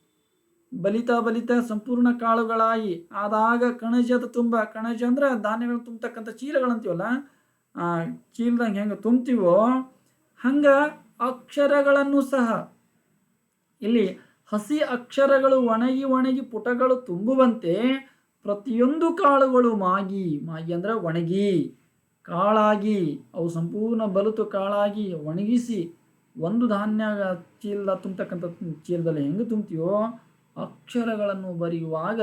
ಬಲಿತ ಬಲಿತ ಸಂಪೂರ್ಣ ಕಾಳುಗಳಾಗಿ ಆದಾಗ ಕಣಜದ ತುಂಬ, ಕಣಜ ಅಂದ್ರೆ ಧಾನ್ಯಗಳು ತುಂಬತಕ್ಕಂಥ ಚೀಲಗಳಂತೀವಲ್ಲ ಆ ಚೀಲದಂಗೆ ಹೆಂಗೆ ತುಂಬ್ತೀವೋ, ಹಂಗೆ ಅಕ್ಷರಗಳನ್ನು ಸಹ. ಇಲ್ಲಿ ಹಸಿ ಅಕ್ಷರಗಳು ಒಣಗಿ ಒಣಗಿ ಪುಟಗಳು ತುಂಬುವಂತೆ ಪ್ರತಿಯೊಂದು ಕಾಳುಗಳು ಮಾಗಿ ಮಾಗಿ ಅಂದ್ರೆ ಒಣಗಿ, ಕಾಳಾಗಿ, ಅವು ಸಂಪೂರ್ಣ ಬಲಿತು ಕಾಳಾಗಿ ಒಣಗಿಸಿ ಒಂದು ಧಾನ್ಯ ಚೀಲ ತುಂಬತಕ್ಕಂಥ ಚೀಲದಲ್ಲಿ ಹೆಂಗೆ ತುಂಬ್ತೀವೋ ಅಕ್ಷರಗಳನ್ನು ಬರೆಯುವಾಗ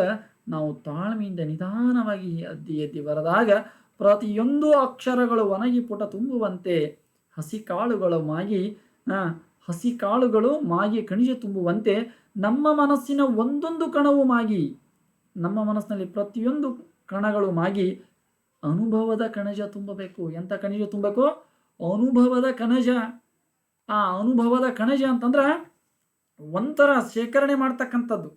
ನಾವು ತಾಳ್ಮೆಯಿಂದ ನಿಧಾನವಾಗಿ ಅದ್ದಿ ಎದ್ದಿ ಬರೆದಾಗ ಪ್ರತಿಯೊಂದು ಅಕ್ಷರಗಳು ಒಣಗಿ ಪುಟ ತುಂಬುವಂತೆ ಹಸಿ ಕಾಳುಗಳು ಮಾಗಿ ಹಸಿ ಕಾಳುಗಳು ಮಾಗಿ, ಖನಿಜ ತುಂಬುವಂತೆ ನಮ್ಮ ಮನಸ್ಸಿನ ಒಂದೊಂದು ಕಣವು ಮಾಗಿ. ನಮ್ಮ ಮನಸ್ಸಿನಲ್ಲಿ ಪ್ರತಿಯೊಂದು ಕಣಗಳು ಮಾಗಿ ಅನುಭವದ ಕಣಜ ತುಂಬಬೇಕು. ಎಂಥ ಕಣಜ ತುಂಬಬೇಕು? ಅನುಭವದ ಕಣಜ. ಆ ಅನುಭವದ ಕಣಜ ಅಂತಂದ್ರೆ ಒಂಥರ ಶೇಖರಣೆ ಮಾಡ್ತಕ್ಕಂಥದ್ದು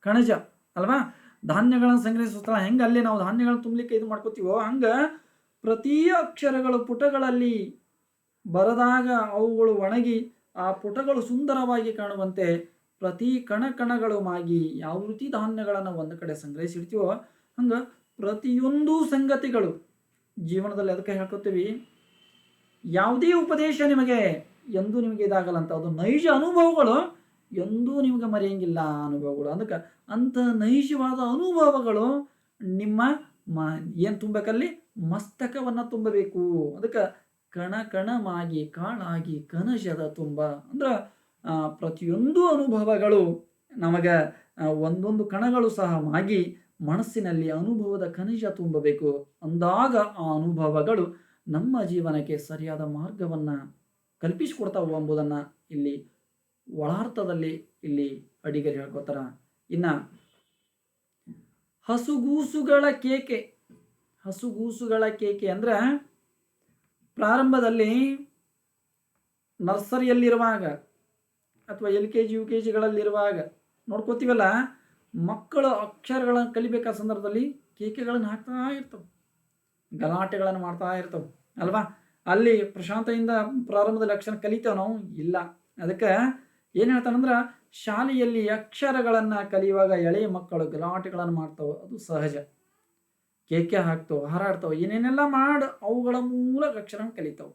ಕಣಜ, ಅಲ್ವಾ? ಧಾನ್ಯಗಳನ್ನು ಸಂಗ್ರಹಿಸೋ ಹೆಂಗೆ ಅಲ್ಲಿ ನಾವು ಧಾನ್ಯಗಳನ್ನು ತುಂಬಲಿಕ್ಕೆ ಇದು ಮಾಡ್ಕೋತೀವೋ, ಹಂಗೆ ಪ್ರತಿ ಅಕ್ಷರಗಳು ಪುಟಗಳಲ್ಲಿ ಬರೆದಾಗ ಅವುಗಳು ಒಣಗಿ ಆ ಪುಟಗಳು ಸುಂದರವಾಗಿ ಕಾಣುವಂತೆ ಪ್ರತಿ ಕಣ ಕಣಗಳು ಮಾಗಿ ಯಾವ ರೀತಿ ಧಾನ್ಯಗಳನ್ನು ಒಂದು ಕಡೆ ಸಂಗ್ರಹಿಸಿಡ್ತೀವೋ ಹಂಗೆ ಪ್ರತಿಯೊಂದು ಸಂಗತಿಗಳು ಜೀವನದಲ್ಲಿ ಅದಕ್ಕೆ ಹೇಳ್ಕೊತೀವಿ. ಯಾವುದೇ ಉಪದೇಶ ನಿಮಗೆ ಎಂದೂ ನಿಮಗೆ ಇದಾಗಲ್ಲ ಅಂತ ಅದು ನೈಜ ಅನುಭವಗಳು ಎಂದೂ ನಿಮಗೆ ಮರೆಯಂಗಿಲ್ಲ ಅನುಭವಗಳು. ಅದಕ್ಕೆ ಅಂಥ ನೈಜವಾದ ಅನುಭವಗಳು ನಿಮ್ಮ ಮ, ಏನು ತುಂಬಬೇಕಲ್ಲಿ? ಮಸ್ತಕವನ್ನು ತುಂಬಬೇಕು. ಅದಕ್ಕೆ ಕಣ ಕಣಮಾಗಿ, ಕಾಳಾಗಿ ಕನಶದ ತುಂಬ. ಅಂದ್ರೆ ಪ್ರತಿಯೊಂದು ಅನುಭವಗಳು ನಮಗೆ ಒಂದೊಂದು ಕಣಗಳು ಸಹ ಮಾಗಿ ಮನಸ್ಸಿನಲ್ಲಿ ಅನುಭವದ ಖನಿಜ ತುಂಬಬೇಕು. ಅಂದಾಗ ಆ ಅನುಭವಗಳು ನಮ್ಮ ಜೀವನಕ್ಕೆ ಸರಿಯಾದ ಮಾರ್ಗವನ್ನು ಕಲ್ಪಿಸಿಕೊಡ್ತಾವು ಎಂಬುದನ್ನು ಇಲ್ಲಿ ಒಳಾರ್ಥದಲ್ಲಿ ಇಲ್ಲಿ ಅಡಿಗರು ಹೇಳ್ಕೊತಾರ ಇನ್ನು ಹಸುಗೂಸುಗಳ ಕೇಕೆ ಹಸುಗೂಸುಗಳ ಕೇಕೆ ಅಂದ್ರೆ ಪ್ರಾರಂಭದಲ್ಲಿ ನರ್ಸರಿಯಲ್ಲಿರುವಾಗ ಅಥವಾ L K G, U K ಜಿಗಳಲ್ಲಿರುವಾಗ ನೋಡ್ಕೋತೀವಲ್ಲ, ಮಕ್ಕಳು ಅಕ್ಷರಗಳನ್ನು ಕಲಿಬೇಕಾದ ಸಂದರ್ಭದಲ್ಲಿ ಕೇಕೆಗಳನ್ನು ಹಾಕ್ತಾ ಇರ್ತವೆ. ಗಲಾಟೆಗಳನ್ನು ಮಾಡ್ತಾ ಇರ್ತವೆ. ಅಲ್ವಾ? ಅಲ್ಲಿ ಪ್ರಶಾಂತೆಯಿಂದ ಪ್ರಾರಂಭದಲ್ಲಿ ಅಕ್ಷರ ಕಲಿತೇವೆ ನಾವು? ಇಲ್ಲ. ಅದಕ್ಕೆ ಏನು ಹೇಳ್ತಾನಂದ್ರೆ, ಶಾಲೆಯಲ್ಲಿ ಅಕ್ಷರಗಳನ್ನು ಕಲಿಯುವಾಗ ಎಳೆಯ ಮಕ್ಕಳು ಗಲಾಟೆಗಳನ್ನು ಮಾಡ್ತಾವೆ. ಅದು ಸಹಜ. ಕೇಕೆ ಹಾಕ್ತಾವೆ, ಹಾರಾಡ್ತವೆ, ಏನೇನೆಲ್ಲ ಮಾಡಿ, ಅವುಗಳ ಮೂಲಕ ಅಕ್ಷರ ಕಲಿತಾವೆ.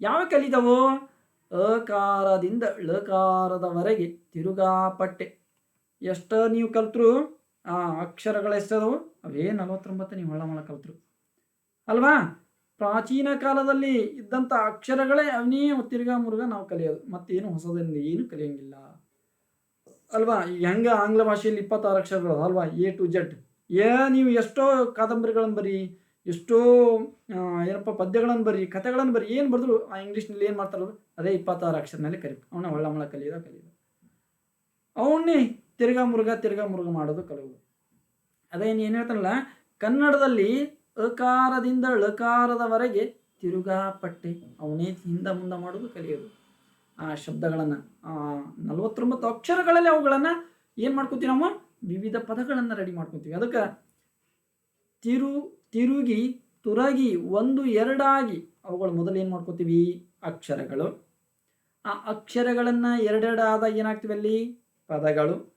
ಯಾವ ಕಲಿತಾವೋ ಅಕಾರದಿಂದ ಳಕಾರದವರೆಗೆ ತಿರುಗಾಪಟ್ಟೆ. ಎಷ್ಟ ನೀವು ಕಲ್ತರು? ಆ ಅಕ್ಷರಗಳ ಎಷ್ಟದವು ಅವೇ ನಲವತ್ತೊಂಬತ್ತು ನೀವು ಹೊಳ ಮಳ ಕಲ್ತ್ರು. ಅಲ್ವಾ? ಪ್ರಾಚೀನ ಕಾಲದಲ್ಲಿ ಇದ್ದಂಥ ಅಕ್ಷರಗಳೇ ಅವನೇ ತಿರ್ಗಾ ಮುರುಗ ನಾವು ಕಲಿಯೋದು. ಮತ್ತೇನು ಹೊಸದಿಂದ ಏನು ಕಲಿಯಂಗಿಲ್ಲ. ಅಲ್ವಾ? ಹೆಂಗ ಆಂಗ್ಲ ಭಾಷೆಯಲ್ಲಿ ಇಪ್ಪತ್ತಾರು ಅಕ್ಷರಗಳು ಅಲ್ವಾ? ಎ ಟು ಜೆಡ್ ಏ, ನೀವು ಎಷ್ಟೋ ಕಾದಂಬರಿಗಳನ್ನು ಬರಿ, ಎಷ್ಟೋ ಏನಪ್ಪ ಪದ್ಯಗಳನ್ನು ಬರೀ ಕಥೆಗಳನ್ನು ಬರಿ ಏನು ಬರೆದ್ರು ಆ ಇಂಗ್ಲೀಷ್ನಲ್ಲಿ ಏನು ಮಾಡ್ತಾರಲ್ಲ ಅದೇ ಇಪ್ಪತ್ತಾರು ಅಕ್ಷರನಲ್ಲಿ ಕಲಿಬೇಕು. ಅವನ ಒಳ್ಳಮಳ ಕಲಿಯೋದ, ಕಲಿಯೋದು. ಅವನ್ನೇ ತಿರ್ಗಾ ಮುರುಗ ತಿರ್ಗಾ ಮುರುಗ ಮಾಡೋದು ಕಲಿಯೋದು. ಅದೇ ಏನು ಹೇಳ್ತಾನಲ್ಲ, ಕನ್ನಡದಲ್ಲಿ ಅಕಾರದಿಂದ ಳಕಾರದವರೆಗೆ ತಿರುಗಾಪಟ್ಟೆ ಅವನೇ ಹಿಂದ ಮುಂದೆ ಮಾಡೋದು ಕಲಿಯೋದು. ಆ ಶಬ್ದಗಳನ್ನು, ಆ ನಲವತ್ತೊಂಬತ್ತು ಅಕ್ಷರಗಳಲ್ಲಿ ಅವುಗಳನ್ನು ಏನು ಮಾಡ್ಕೊತೀವಿ ನಾವು? ವಿವಿಧ ಪದಗಳನ್ನು ರೆಡಿ ಮಾಡ್ಕೊತೀವಿ. ಅದಕ್ಕೆ ತಿರು, ತಿರುಗಿ, ತುರಗಿ, ಒಂದು, ಎರಡಾಗಿ ಅವುಗಳು ಮೊದಲು ಏನು ಮಾಡ್ಕೋತೀವಿ? ಅಕ್ಷರಗಳು. ಆ ಅಕ್ಷರಗಳನ್ನು ಎರಡೆರಡಾದಾಗ ಏನಾಗ್ತಿವೆ ಅಲ್ಲಿ? ಪದಗಳು.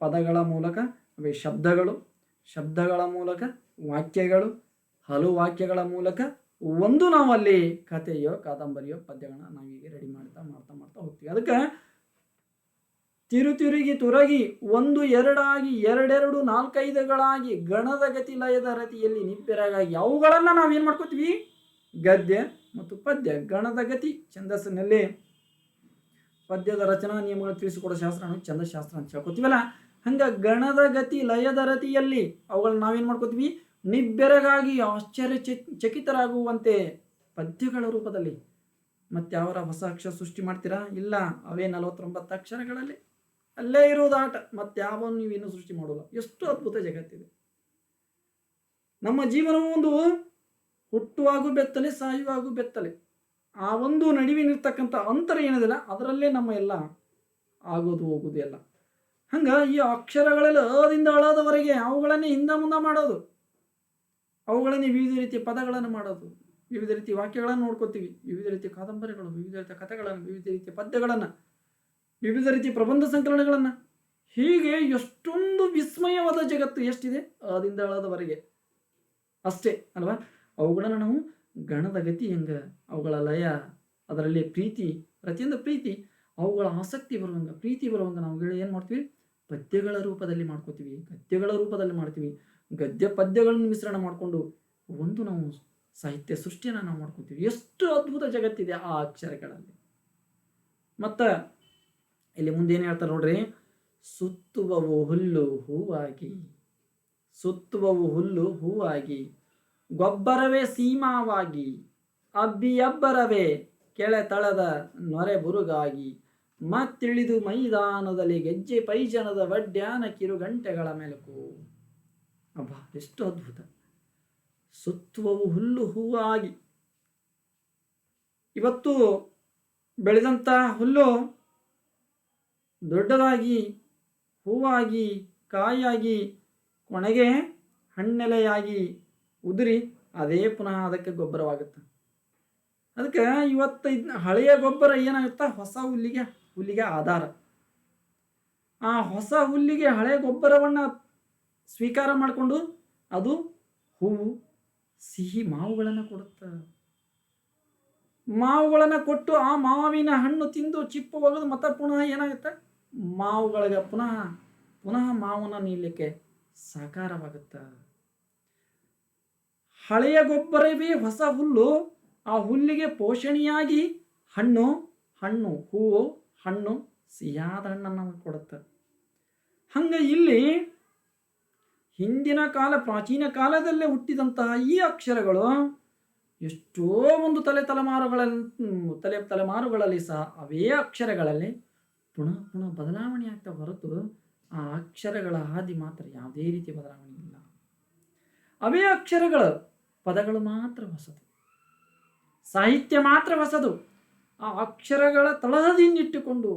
ಪದಗಳ ಮೂಲಕ ಅವೇ ಶಬ್ದಗಳು. ಶಬ್ದಗಳ ಮೂಲಕ ವಾಕ್ಯಗಳು. ಹಲವು ವಾಕ್ಯಗಳ ಮೂಲಕ ಒಂದು ನಾವು ಅಲ್ಲಿ ಕಥೆಯೋ, ಕಾದಂಬರಿಯೋ, ಪದ್ಯಗಳನ್ನ ನಾವೀಗ ರೆಡಿ ಮಾಡ್ತಾ ಮಾಡ್ತಾ ಮಾಡ್ತಾ ಹೋಗ್ತೀವಿ. ಅದಕ್ಕೆ ತಿರು ತಿರುಗಿ ತುರಗಿ ಒಂದು ಎರಡಾಗಿ ಎರಡೆರಡು ನಾಲ್ಕೈದುಗಳಾಗಿ ಗಣದ ಗತಿ ಲಯದ ರತಿಯಲ್ಲಿ ನಿಬ್ಬೆರಗಾಗಿ ಅವುಗಳನ್ನು ನಾವೇನು ಮಾಡ್ಕೋತೀವಿ? ಗದ್ಯ ಮತ್ತು ಪದ್ಯ ಗಣದ ಗತಿ ಛಂದಸ್ಸಿನಲ್ಲಿ ಪದ್ಯದ ರಚನಾ ನಿಯಮಗಳು ತಿಳಿಸಿಕೊಡೋ ಶಾಸ್ತ್ರ ಛಂದಶಾಸ್ತ್ರ ಅಂತ ಹೇಳ್ಕೊತೀವಲ್ಲ? ಹಂಗ ಗಣದ ಗತಿ ಲಯದ ರತಿಯಲ್ಲಿ ಅವುಗಳನ್ನ ನಾವೇನು ಮಾಡ್ಕೋತೀವಿ? ನಿಬ್ಬೆರಗಾಗಿ ಆಶ್ಚರ್ಯ ಚಕಿತರಾಗುವಂತೆ ಪದ್ಯಗಳ ರೂಪದಲ್ಲಿ. ಮತ್ತೆ ಅವರ ಹೊಸ ಅಕ್ಷರ ಸೃಷ್ಟಿ ಮಾಡ್ತೀರಾ? ಇಲ್ಲ, ಅವೇ ನಲವತ್ತೊಂಬತ್ತು ಅಕ್ಷರಗಳಲ್ಲಿ. ಅಲ್ಲೇ ಇರೋದು ಆಟ ಮತ್ಯಾವ ನೀವೇನು ಸೃಷ್ಟಿ ಮಾಡೋಲ್ಲ ಎಷ್ಟು ಅದ್ಭುತ ಜಗತ್ತಿದೆ. ನಮ್ಮ ಜೀವನವು ಒಂದು ಹುಟ್ಟುವಾಗೂ ಬೆತ್ತಲೆ, ಸಾಯುವಾಗೂ ಬೆತ್ತಲೆ. ಆ ಒಂದು ನಡುವಿನಿರ್ತಕ್ಕಂಥ ಅಂತರ ಏನಿದೆಲ್ಲ ಅದರಲ್ಲೇ ನಮ್ಮ ಎಲ್ಲ ಆಗೋದು ಹೋಗೋದು ಎಲ್ಲ. ಹಂಗೆ ಈ ಅಕ್ಷರಗಳೆಲ್ಲ ಅದಿಂದ ಅಳದವರೆಗೆ ಅವುಗಳನ್ನೇ ಹಿಂದ ಮುಂದ ಮಾಡೋದು. ಅವುಗಳನ್ನೇ ವಿವಿಧ ರೀತಿಯ ಪದಗಳನ್ನು ಮಾಡೋದು. ವಿವಿಧ ರೀತಿಯ ವಾಕ್ಯಗಳನ್ನು ನೋಡ್ಕೋತೀವಿ. ವಿವಿಧ ರೀತಿಯ ಕಾದಂಬರಿಗಳು, ವಿವಿಧ ರೀತಿಯ ಕಥೆಗಳನ್ನು, ವಿವಿಧ ರೀತಿಯ ಪದ್ಯಗಳನ್ನು, ವಿವಿಧ ರೀತಿಯ ಪ್ರಬಂಧ ಸಂಕಲನಗಳನ್ನು. ಹೀಗೆ ಎಷ್ಟೊಂದು ವಿಸ್ಮಯವಾದ ಜಗತ್ತು ಎಷ್ಟಿದೆ? ಅದಿಂದ ಅಳದವರೆಗೆ. ಅಷ್ಟೇ, ಅಲ್ವಾ? ಅವುಗಳನ್ನು ನಾವು ಗಣದ ಗತಿ ಹೆಂಗ, ಅವುಗಳ ಲಯ, ಅದರಲ್ಲಿ ಪ್ರೀತಿ, ಪ್ರತಿಯೊಂದು ಪ್ರೀತಿ, ಅವುಗಳ ಆಸಕ್ತಿ ಬರುವಂಗ, ಪ್ರೀತಿ ಬರುವಂಗೆ ನಾವು ಏನು ಮಾಡ್ತೀವಿ? ಪದ್ಯಗಳ ರೂಪದಲ್ಲಿ ಮಾಡ್ಕೋತೀವಿ, ಗದ್ಯಗಳ ರೂಪದಲ್ಲಿ ಮಾಡ್ತೀವಿ. ಗದ್ಯ ಪದ್ಯಗಳನ್ನು ಮಿಶ್ರಣ ಮಾಡಿಕೊಂಡು ಒಂದು ನಾವು ಸಾಹಿತ್ಯ ಸೃಷ್ಟಿಯನ್ನು ನಾವು ಮಾಡ್ಕೋತೀವಿ. ಎಷ್ಟು ಅದ್ಭುತ ಜಗತ್ತಿದೆ ಆ ಅಕ್ಷರಗಳಲ್ಲಿ. ಮತ್ತು ಇಲ್ಲಿ ಮುಂದೆ ಏನು ಹೇಳ್ತಾರೆ ನೋಡ್ರಿ? ಸುತ್ತುವವು ಹುಲ್ಲು ಹೂವಾಗಿ, ಸುತ್ತುವವು ಹುಲ್ಲು ಹೂವಾಗಿ. ಗೊಬ್ಬರವೇ ಸೀಮಾವಾಗಿ, ಅಬ್ಬಿಯಬ್ಬರವೇ ಕೆಳೆತಳದ ನೊರೆ ಬುರುಗಾಗಿ ಮತ್ತಿಳಿದು ಮೈದಾನದಲ್ಲಿ ಗೆಜ್ಜೆ ಪೈಜನದ ವಡ್ಯಾನ ಕಿರುಗಂಟೆಗಳ ಮೆಲುಕು. ಅಬ್ಬಾ, ಎಷ್ಟು ಅದ್ಭುತ. ಸುತ್ತುವವು ಹುಲ್ಲು ಹೂವಾಗಿ. ಇವತ್ತು ಬೆಳೆದಂಥ ಹುಲ್ಲು ದೊಡ್ಡದಾಗಿ, ಹೂವಾಗಿ ಕಾಯಾಗಿ ಕೊನೆಗೆ ಹಣ್ಣೆಲೆಯಾಗಿ ಉದುರಿ ಅದೇ ಪುನಃ ಅದಕ್ಕೆ ಗೊಬ್ಬರವಾಗುತ್ತೆ. ಅದಕ್ಕೆ ಇವತ್ತು ಹಳೆಯ ಗೊಬ್ಬರ ಏನಾಗುತ್ತಾ? ಹೊಸ ಹುಲ್ಲಿಗೆ ಹುಲ್ಲಿಗೆ ಆಧಾರ. ಆ ಹೊಸ ಹುಲ್ಲಿಗೆ ಹಳೆಯ ಗೊಬ್ಬರವನ್ನು ಸ್ವೀಕಾರ ಮಾಡಿಕೊಂಡು ಅದು ಹೂವು, ಸಿಹಿ ಮಾವುಗಳನ್ನು ಕೊಡುತ್ತೆ. ಮಾವುಗಳನ್ನು ಕೊಟ್ಟು ಆ ಮಾವಿನ ಹಣ್ಣು ತಿಂದು ಚಿಪ್ಪು ಒಗೆದು ಮತ್ತೆ ಪುನಃ ಏನಾಗುತ್ತೆ? ಮಾವುಗಳಿಗೆ ಪುನಃ ಪುನಃ ಮಾವನ್ನ ನೀಡಲಿಕ್ಕೆ ಸಾಕಾರವಾಗುತ್ತೆ. ಹಳೆಯ ಗೊಬ್ಬರವೇ ಹೊಸ ಹುಲ್ಲು, ಆ ಹುಲ್ಲಿಗೆ ಪೋಷಣೆಯಾಗಿ ಹಣ್ಣು ಹಣ್ಣು ಹೂವು, ಹಣ್ಣು ಸಿಹಿಯಾದ ಹಣ್ಣನ್ನು ನಮಗೆ ಕೊಡುತ್ತೆ. ಹಂಗೆ ಇಲ್ಲಿ ಹಿಂದಿನ ಕಾಲ, ಪ್ರಾಚೀನ ಕಾಲದಲ್ಲೇ ಹುಟ್ಟಿದಂತಹ ಈ ಅಕ್ಷರಗಳು ಎಷ್ಟೋ ಒಂದು ತಲೆ ತಲೆಮಾರುಗಳಲ್ಲಿ ತಲೆ ತಲೆಮಾರುಗಳಲ್ಲಿ ಸಹ ಅವೇ ಅಕ್ಷರಗಳಲ್ಲಿ ಪುನಃ ಪುನಃ ಬದಲಾವಣೆ ಆಗ್ತಾ ಹೊರತು ಆ ಅಕ್ಷರಗಳ ಹಾದಿ ಮಾತ್ರ ಯಾವುದೇ ರೀತಿ ಬದಲಾವಣೆ ಇಲ್ಲ. ಅವೇ ಅಕ್ಷರಗಳ ಪದಗಳು ಮಾತ್ರ ಹೊಸದು. ಸಾಹಿತ್ಯ ಮಾತ್ರ ಹೊಸದು. ಆ ಅಕ್ಷರಗಳ ತಳಹದಿಂದಿಟ್ಟುಕೊಂಡು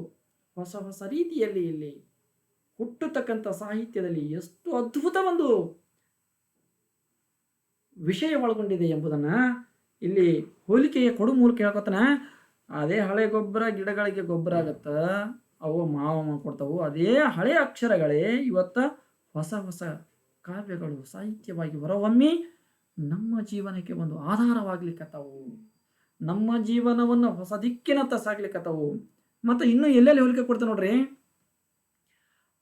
ಹೊಸ ಹೊಸ ರೀತಿಯಲ್ಲಿ ಇಲ್ಲಿ ಹುಟ್ಟತಕ್ಕಂಥ ಸಾಹಿತ್ಯದಲ್ಲಿ ಎಷ್ಟು ಅದ್ಭುತ ಒಂದು ವಿಷಯ ಒಳಗೊಂಡಿದೆ ಎಂಬುದನ್ನು ಇಲ್ಲಿ ಹೋಲಿಕೆಯ ಕೊಡು ಮೂಲಕ ಹೇಳ್ಕೊತಾನ ಅದೇ ಹಳೆ ಗೊಬ್ಬರ ಗಿಡಗಳಿಗೆ ಗೊಬ್ಬರ ಆಗತ್ತ, ಅವು ಮಾವ ಕೊಡ್ತಾವು. ಅದೇ ಹಳೆ ಅಕ್ಷರಗಳೇ ಇವತ್ತ ಹೊಸ ಹೊಸ ಕಾವ್ಯಗಳು ಸಾಹಿತ್ಯವಾಗಿ ಹೊರಹೊಮ್ಮಿ ನಮ್ಮ ಜೀವನಕ್ಕೆ ಒಂದು ಆಧಾರವಾಗ್ಲಿಕ್ಕತ್ತವು ನಮ್ಮ ಜೀವನವನ್ನು ಹೊಸ ದಿಕ್ಕಿನತ್ತ ಸಾಗ್ಲಿಕ್ಕತ್ತವು ಮತ್ತು ಇನ್ನು ಎಲ್ಲೆಲ್ಲಿ ಹೋಲಿಕೆ ಕೊಡ್ತೇವೆ ನೋಡ್ರಿ?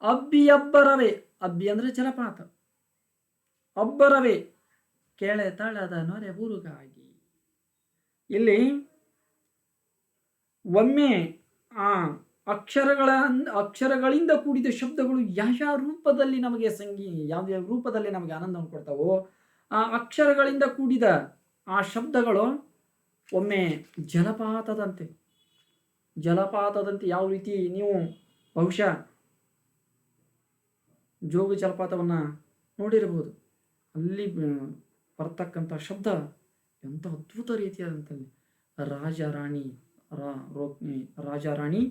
ಅಬ್ಬಿಯಬ್ಬರವೇ. ಅಬ್ಬಿ ಅಂದ್ರೆ ಜಲಪಾತ. ಅಬ್ಬರವೇ. ಕೆಳೆ ತಳದ ನೊರೆ ಊರುಗಾಗಿ. ಇಲ್ಲಿ ಒಮ್ಮೆ ಆ ಅಕ್ಷರಗಳ ಅಕ್ಷರಗಳಿಂದ ಕೂಡಿದ ಶಬ್ದಗಳು ಯಾವ ರೂಪದಲ್ಲಿ ನಮಗೆ ಸಂಗೀ ಯಾವ ರೂಪದಲ್ಲಿ ನಮಗೆ ಆನಂದವನ್ನು ಕೊಡ್ತಾವೋ ಆ ಅಕ್ಷರಗಳಿಂದ ಕೂಡಿದ ಆ ಶಬ್ದಗಳು ಒಮ್ಮೆ ಜಲಪಾತದಂತೆ ಜಲಪಾತದಂತೆ ಯಾವ ರೀತಿ ನೀವು ಬಹುಶಃ ಜೋಗ ಜಲಪಾತವನ್ನು ನೋಡಿರಬಹುದು. ಅಲ್ಲಿ ಬರ್ತಕ್ಕಂಥ ಶಬ್ದ ಎಂಥ ಅದ್ಭುತ ರೀತಿಯಾದಂಥಲ್ಲಿ ರಾಜ ರಾಣಿ, ರಾ ರಾಜ ರಾಣಿ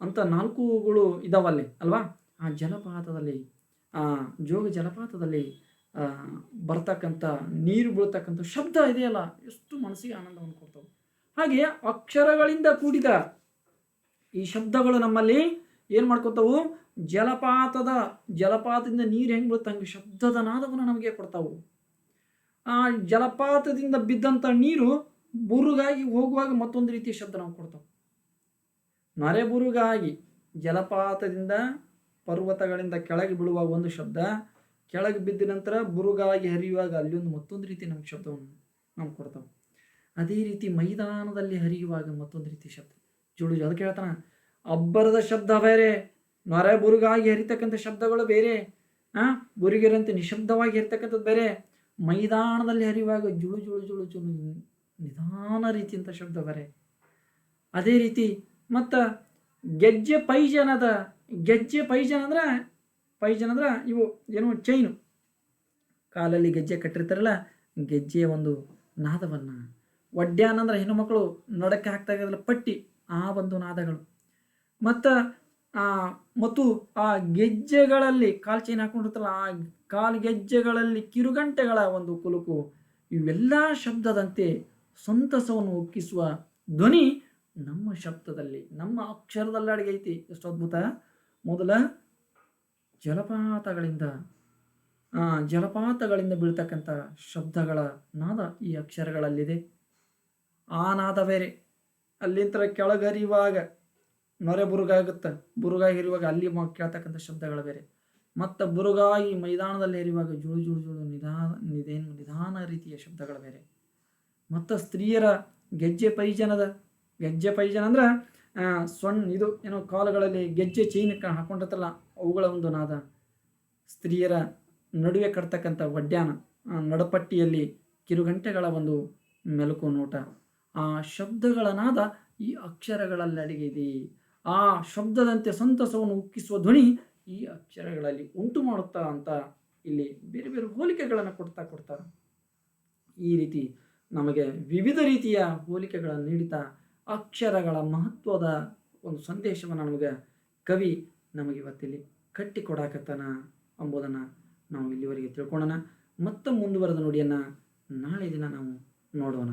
ಅಂತ ನಾಲ್ಕುಗಳು ಇದಾವಲ್ಲಿ, ಅಲ್ವಾ? ಆ ಜಲಪಾತದಲ್ಲಿ, ಆ ಜೋಗ ಜಲಪಾತದಲ್ಲಿ ಬರ್ತಕ್ಕಂಥ, ನೀರು ಬೀಳ್ತಕ್ಕಂಥ ಶಬ್ದ ಇದೆಯಲ್ಲ, ಎಷ್ಟು ಮನಸ್ಸಿಗೆ ಆನಂದವನ್ನು ಕೊಡ್ತವೆ. ಹಾಗೆ ಅಕ್ಷರಗಳಿಂದ ಕೂಡಿದ ಈ ಶಬ್ದಗಳು ನಮ್ಮಲ್ಲಿ ಏನು ಮಾಡ್ಕೊತಾವು? ಜಲಪಾತದ, ಜಲಪಾತದಿಂದ ನೀರು ಹೆಂಗೆ ಬೀಳುತ್ತೆ ಹಂಗೆ ಶಬ್ದದ ನಾದವನ್ನು ನಮಗೆ ಕೊಡ್ತಾವು. ಆ ಜಲಪಾತದಿಂದ ಬಿದ್ದಂಥ ನೀರು ಬುರುಗಾಗಿ ಹೋಗುವಾಗ ಮತ್ತೊಂದು ರೀತಿಯ ಶಬ್ದ ನಾವು ಕೊಡ್ತಾವೆ. ನರೆ ಬುರುಗಾಗಿ ಜಲಪಾತದಿಂದ ಪರ್ವತಗಳಿಂದ ಕೆಳಗೆ ಬೀಳುವ ಒಂದು ಶಬ್ದ ಕೆಳಗೆ ಬಿದ್ದ ನಂತರ ಬುರುಗಾಗಿ ಹರಿಯುವಾಗ ಅಲ್ಲಿ ಒಂದು ಮತ್ತೊಂದು ರೀತಿ ನಮ್ಗೆ ಶಬ್ದವನ್ನು ನಮ್ಗೆ ಕೊಡ್ತಾವೆ. ಅದೇ ರೀತಿ ಮೈದಾನದಲ್ಲಿ ಹರಿಯುವಾಗ ಮತ್ತೊಂದು ರೀತಿ ಶಬ್ದ. ಜೋಡು ಅದಕ್ಕೆ ಹೇಳ್ತಾನ, ಅಬ್ಬರದ ಶಬ್ದ ಬೇರೆ, ನೊರೆ ಬುರುಗಾಗಿ ಹರಿತಕ್ಕಂಥ ಶಬ್ದಗಳು ಬೇರೆ, ಆ, ಬುರುಗಿರಂತೆ ನಿಶಬ್ದವಾಗಿ ಹರಿತಕ್ಕಂಥದ್ದು ಬೇರೆ. ಮೈದಾನದಲ್ಲಿ ಹರಿಯುವಾಗ ಜುಳು ಜುಳು ಜುಳು ಜುಳು ನಿಧಾನ ರೀತಿಯಂಥ ಶಬ್ದ ಬರೆ. ಅದೇ ರೀತಿ ಮತ್ತು ಗೆಜ್ಜೆ ಪೈಜನದ, ಗೆಜ್ಜೆ ಪೈಜನ ಅಂದ್ರೆ ಪೈಜನ ಅಂದ್ರೆ ಇವು ಏನು ಚೈನು ಕಾಲಲ್ಲಿ ಗೆಜ್ಜೆ ಕಟ್ಟಿರ್ತಾರಲ್ಲ, ಗೆಜ್ಜೆಯ ಒಂದು ನಾದವನ್ನು. ಒಡ್ಯಾನ ಅಂದ್ರೆ ಹೆಣ್ಣುಮಕ್ಕಳು ನಡಕ್ಕೆ ಹಾಕ್ತಾ ಇರೋದಿಲ್ಲ ಪಟ್ಟಿ, ಆ ಒಂದು ನಾದಗಳು. ಮತ್ತು ಮತ್ತು ಆ ಗೆಜ್ಜೆಗಳಲ್ಲಿ ಕಾಲು ಚೈನ್ ಹಾಕೊಂಡಿರ್ತಾರಲ್ಲ, ಆ ಕಾಲು ಗೆಜ್ಜೆಗಳಲ್ಲಿ ಕಿರುಗಂಟೆಗಳ ಒಂದು ಕುಲುಕು, ಇವೆಲ್ಲ ಶಬ್ದದಂತೆ ಸಂತಸವನ್ನು ಉಕ್ಕಿಸುವ ಧ್ವನಿ ನಮ್ಮ ಶಬ್ದದಲ್ಲಿ, ನಮ್ಮ ಅಕ್ಷರದಲ್ಲಿ ಐತಿ ಎಷ್ಟು ಅದ್ಭುತ. ಮೊದಲ ಜಲಪಾತಗಳಿಂದ ಜಲಪಾತಗಳಿಂದ ಬೀಳ್ತಕ್ಕಂಥ ಶಬ್ದಗಳ ನಾದ ಈ ಅಕ್ಷರಗಳಲ್ಲಿದೆ. ಆ ನಾದ ಬೇರೆ. ಅಲ್ಲಿಂದ ಕೆಳಗರಿಯುವಾಗ ನೊರೆ ಬುರುಗಾಗುತ್ತೆ. ಬುರುಗಾಗಿ ಇರುವಾಗ ಅಲ್ಲಿ ಕೇಳ್ತಕ್ಕಂಥ ಶಬ್ದಗಳ ಬೇರೆ. ಮತ್ತು ಬುರುಗಾಗಿ ಮೈದಾನದಲ್ಲಿ ಹರಿಯುವಾಗ ಜುಳು ಜುಳು ಜುಳು ನಿಧಾನ ನಿಧಾನ ರೀತಿಯ ಶಬ್ದಗಳ ಬೇರೆ. ಮತ್ತು ಸ್ತ್ರೀಯರ ಗೆಜ್ಜೆ ಪೈಜನದ, ಗೆಜ್ಜೆ ಪೈಜನ ಅಂದ್ರೆ ಸೊಣ್ಣ ಇದು ಏನೋ ಕಾಲುಗಳಲ್ಲಿ ಗೆಜ್ಜೆ ಚೈನ್ ಹಾಕೊಂಡಿರ್ತಲ್ಲ, ಅವುಗಳ ಒಂದು ನಾದ ಸ್ತ್ರೀಯರ ನಡುವೆ ಕಟ್ತಕ್ಕಂಥ ಒಡ್ಯಾನ ನಡಪಟ್ಟಿಯಲ್ಲಿ ಕಿರುಗಂಟೆಗಳ ಒಂದು ಮೆಲುಕು ನೋಟ. ಆ ಶಬ್ದಗಳ ನಾದ ಈ ಅಕ್ಷರಗಳಲ್ಲಿ ಅಡಗಿದೆ ಆ ಶಬ್ದದಂತೆ ಸಂತಸವನ್ನು ಉಕ್ಕಿಸುವ ಧ್ವನಿ ಈ ಅಕ್ಷರಗಳಲ್ಲಿ ಉಂಟು ಮಾಡುತ್ತಾ ಅಂತ ಇಲ್ಲಿ ಬೇರೆ ಬೇರೆ ಹೋಲಿಕೆಗಳನ್ನು ಕೊಡ್ತಾ ಕೊಡ್ತಾರೆ ಈ ರೀತಿ ನಮಗೆ ವಿವಿಧ ರೀತಿಯ ಹೋಲಿಕೆಗಳನ್ನು ನೀಡುತ್ತಾ ಅಕ್ಷರಗಳ ಮಹತ್ವದ ಒಂದು ಸಂದೇಶವನ್ನು ನಮಗೆ ಕವಿ ನಮಗೆ ಇವತ್ತಿಲ್ಲಿ ಕಟ್ಟಿಕೊಡಾಕತ್ತಾನ ಅಂಬುದನ್ನು ನಾವು ಇಲ್ಲಿವರೆಗೆ ತಿಳ್ಕೊಳ್ಳೋಣ ಮತ್ತೆ ಮುಂದುವರೆದ ನುಡಿಯನ್ನು ನಾಳೆ ದಿನ ನಾವು ನೋಡೋಣ.